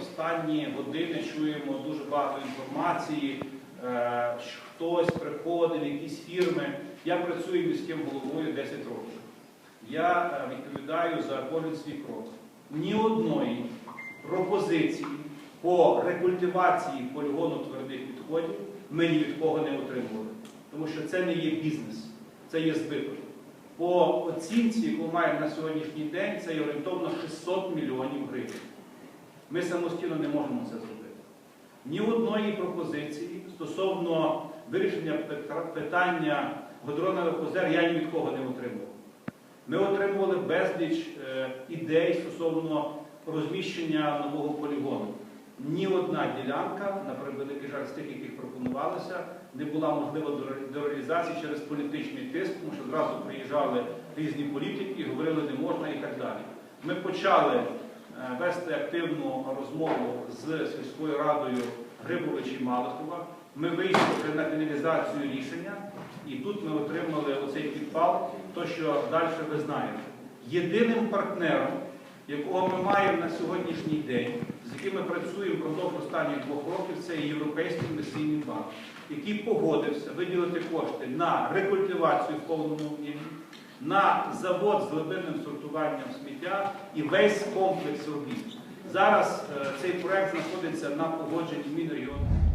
останні години чуємо дуже багато інформації. е, що Хтось приходив, якісь фірми. Я працюю міським головою 10 років. Я е, відповідаю за кожен свій крок. Ні одної пропозиції по рекультивації полігону твердих відходів ми ні від кого не отримували. Тому що це не є бізнес, це є збиток. По оцінці, яку маємо на сьогоднішній день, це є орієнтовно 600 мільйонів гривень. Ми самостійно не можемо це зробити. Ні одної пропозиції стосовно вирішення питання Годронових озер я ні від кого не отримував. Ми отримували безліч е, ідей стосовно розміщення нового полігону. Ні одна ділянка, на превеликий жаль, з тих, яких пропонувалося, не була можлива до реалізації через політичний тиск, тому що одразу приїжджали різні політики, говорили не можна і так далі. Ми почали вести активну розмову з сільською радою Грибович і Малихова. Ми вийшли на фіналізацію рішення, і тут ми отримали оцей підпал, то що далі ви знаєте. Єдиним партнером, якого ми маємо на сьогоднішній день, з яким ми працюємо впродовж останніх двох років, це Європейський інвестиційний банк, який погодився виділити кошти на рекультивацію в повному об'ємі, на завод з глибинним сортуванням сміття і весь комплекс робіт. Зараз е, цей проект знаходиться на погодженні Мінрегіону.